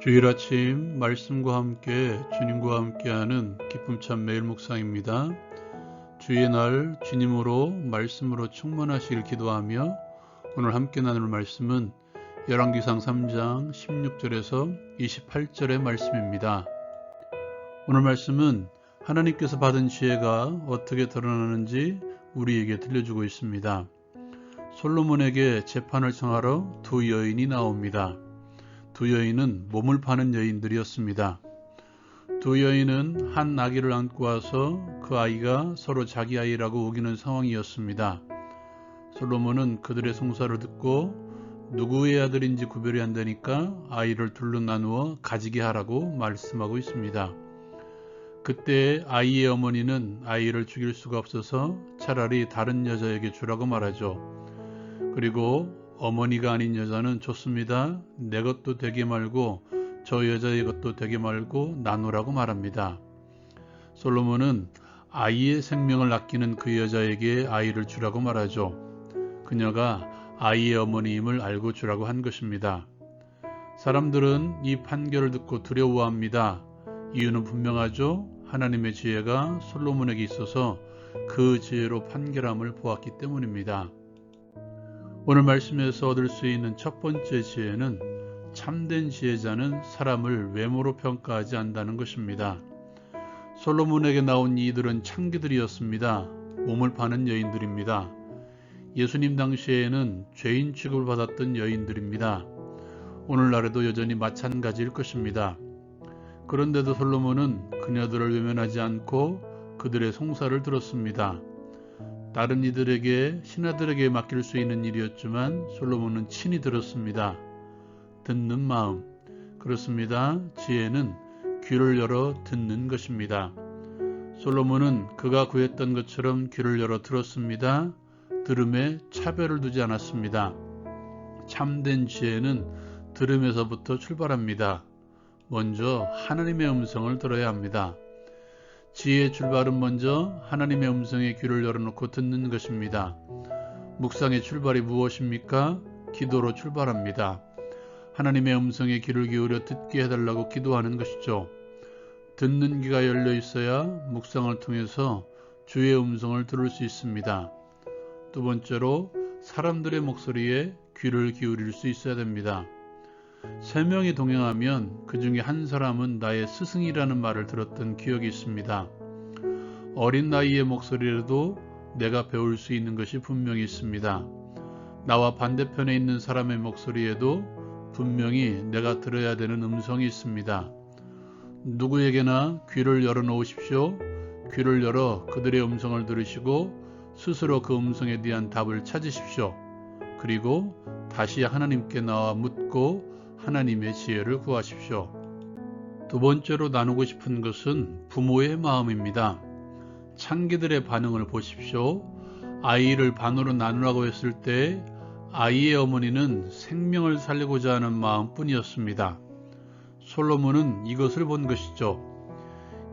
주일 아침 말씀과 함께 주님과 함께하는 기쁨찬 매일 묵상입니다. 주의 날 주님으로 말씀으로 충만하시길 기도하며 오늘 함께 나눌 말씀은 열왕기상 3장 16절에서 28절의 말씀입니다. 오늘 말씀은 하나님께서 받은 지혜가 어떻게 드러나는지 우리에게 들려주고 있습니다. 솔로몬에게 재판을 청하러 두 여인이 나옵니다. 두 여인은 몸을 파는 여인들이었습니다. 두 여인은 한 아기를 안고 와서 그 아이가 서로 자기 아이라고 우기는 상황이었습니다. 솔로몬은 그들의 송사를 듣고 누구의 아들인지 구별이 안 되니까 아이를 둘로 나누어 가지게 하라고 말씀하고 있습니다. 그때 아이의 어머니는 아이를 죽일 수가 없어서 차라리 다른 여자에게 주라고 말하죠. 그리고 어머니가 아닌 여자는 좋습니다. 내 것도 되게 말고 저 여자의 것도 되게 말고 나누라고 말합니다. 솔로몬은 아이의 생명을 아끼는 그 여자에게 아이를 주라고 말하죠. 그녀가 아이의 어머니임을 알고 주라고 한 것입니다. 사람들은 이 판결을 듣고 두려워합니다. 이유는 분명하죠. 하나님의 지혜가 솔로몬에게 있어서 그 지혜로 판결함을 보았기 때문입니다. 오늘 말씀에서 얻을 수 있는 첫 번째 지혜는 참된 지혜자는 사람을 외모로 평가하지 않는다는 것입니다. 솔로몬에게 나온 이들은 창기들이었습니다. 몸을 파는 여인들입니다. 예수님 당시에는 죄인 취급을 받았던 여인들입니다. 오늘날에도 여전히 마찬가지일 것입니다. 그런데도 솔로몬은 그녀들을 외면하지 않고 그들의 송사를 들었습니다. 다른 이들에게 신하들에게 맡길 수 있는 일이었지만 솔로몬은 친히 들었습니다. 듣는 마음 그렇습니다. 지혜는 귀를 열어 듣는 것입니다. 솔로몬은 그가 구했던 것처럼 귀를 열어 들었습니다. 들음에 차별을 두지 않았습니다. 참된 지혜는 들음에서부터 출발합니다. 먼저 하나님의 음성을 들어야 합니다. 지혜의 출발은 먼저 하나님의 음성에 귀를 열어놓고 듣는 것입니다. 묵상의 출발이 무엇입니까? 기도로 출발합니다. 하나님의 음성에 귀를 기울여 듣게 해달라고 기도하는 것이죠. 듣는 귀가 열려 있어야 묵상을 통해서 주의 음성을 들을 수 있습니다. 두 번째로 사람들의 목소리에 귀를 기울일 수 있어야 됩니다. 세 명이 동행하면 그 중에 한 사람은 나의 스승이라는 말을 들었던 기억이 있습니다. 어린 나이의 목소리라도 내가 배울 수 있는 것이 분명히 있습니다. 나와 반대편에 있는 사람의 목소리에도 분명히 내가 들어야 되는 음성이 있습니다. 누구에게나 귀를 열어 놓으십시오. 귀를 열어 그들의 음성을 들으시고 스스로 그 음성에 대한 답을 찾으십시오. 그리고 다시 하나님께 나와 묻고 하나님의 지혜를 구하십시오. 두 번째로 나누고 싶은 것은 부모의 마음입니다. 창기들의 반응을 보십시오. 아이를 반으로 나누라고 했을 때 아이의 어머니는 생명을 살리고자 하는 마음뿐이었습니다. 솔로몬은 이것을 본 것이죠.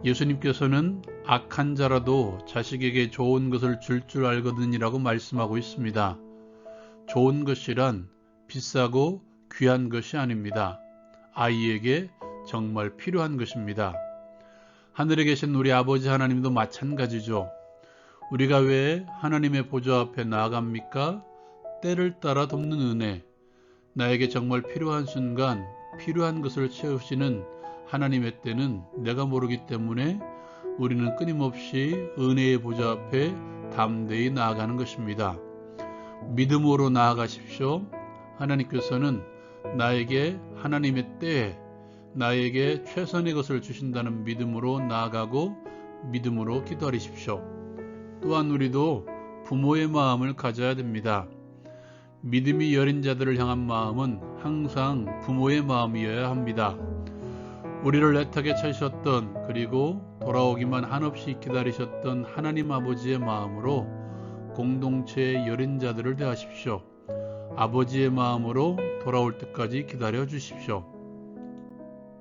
예수님께서는 악한 자라도 자식에게 좋은 것을 줄줄 줄 알거든이라고 말씀하고 있습니다. 좋은 것이란 비싸고 귀한 것이 아닙니다. 아이에게 정말 필요한 것입니다. 하늘에 계신 우리 아버지 하나님도 마찬가지죠. 우리가 왜 하나님의 보좌 앞에 나아갑니까? 때를 따라 돕는 은혜. 나에게 정말 필요한 순간 필요한 것을 채우시는 하나님의 때는 내가 모르기 때문에 우리는 끊임없이 은혜의 보좌 앞에 담대히 나아가는 것입니다. 믿음으로 나아가십시오. 하나님께서는 나에게 하나님의 때에 나에게 최선의 것을 주신다는 믿음으로 나아가고 믿음으로 기도하십시오. 또한 우리도 부모의 마음을 가져야 됩니다. 믿음이 여린 자들을 향한 마음은 항상 부모의 마음이어야 합니다. 우리를 애타게 찾으셨던 그리고 돌아오기만 한없이 기다리셨던 하나님 아버지의 마음으로 공동체의 여린 자들을 대하십시오. 아버지의 마음으로 돌아올 때까지 기다려 주십시오.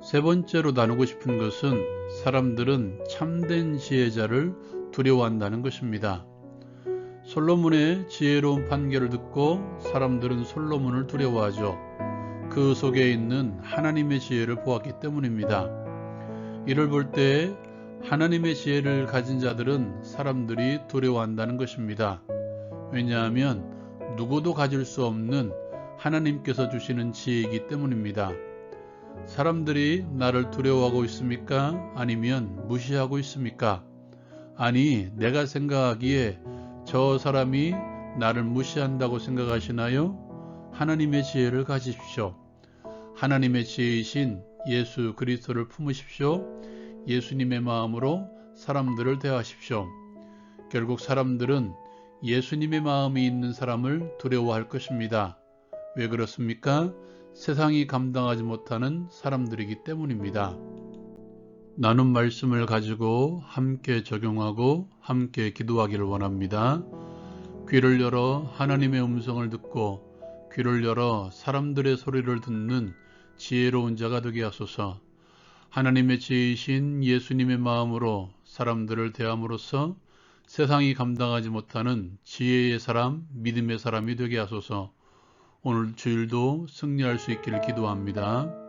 세 번째로 나누고 싶은 것은 사람들은 참된 지혜자를 두려워한다는 것입니다. 솔로몬의 지혜로운 판결을 듣고 사람들은 솔로몬을 두려워하죠. 그 속에 있는 하나님의 지혜를 보았기 때문입니다. 이를 볼 때 하나님의 지혜를 가진 자들은 사람들이 두려워한다는 것입니다. 왜냐하면 누구도 가질 수 없는 하나님께서 주시는 지혜이기 때문입니다. 사람들이 나를 두려워하고 있습니까? 아니면 무시하고 있습니까? 아니, 내가 생각하기에 저 사람이 나를 무시한다고 생각하시나요? 하나님의 지혜를 가지십시오. 하나님의 지혜이신 예수 그리스도를 품으십시오. 예수님의 마음으로 사람들을 대하십시오. 결국 사람들은 예수님의 마음이 있는 사람을 두려워할 것입니다. 왜 그렇습니까? 세상이 감당하지 못하는 사람들이기 때문입니다. 나눈 말씀을 가지고 함께 적용하고 함께 기도하기를 원합니다. 귀를 열어 하나님의 음성을 듣고 귀를 열어 사람들의 소리를 듣는 지혜로운 자가 되게 하소서. 하나님의 지혜이신 예수님의 마음으로 사람들을 대함으로써 세상이 감당하지 못하는 지혜의 사람, 믿음의 사람이 되게 하소서. 오늘 주일도 승리할 수 있기를 기도합니다.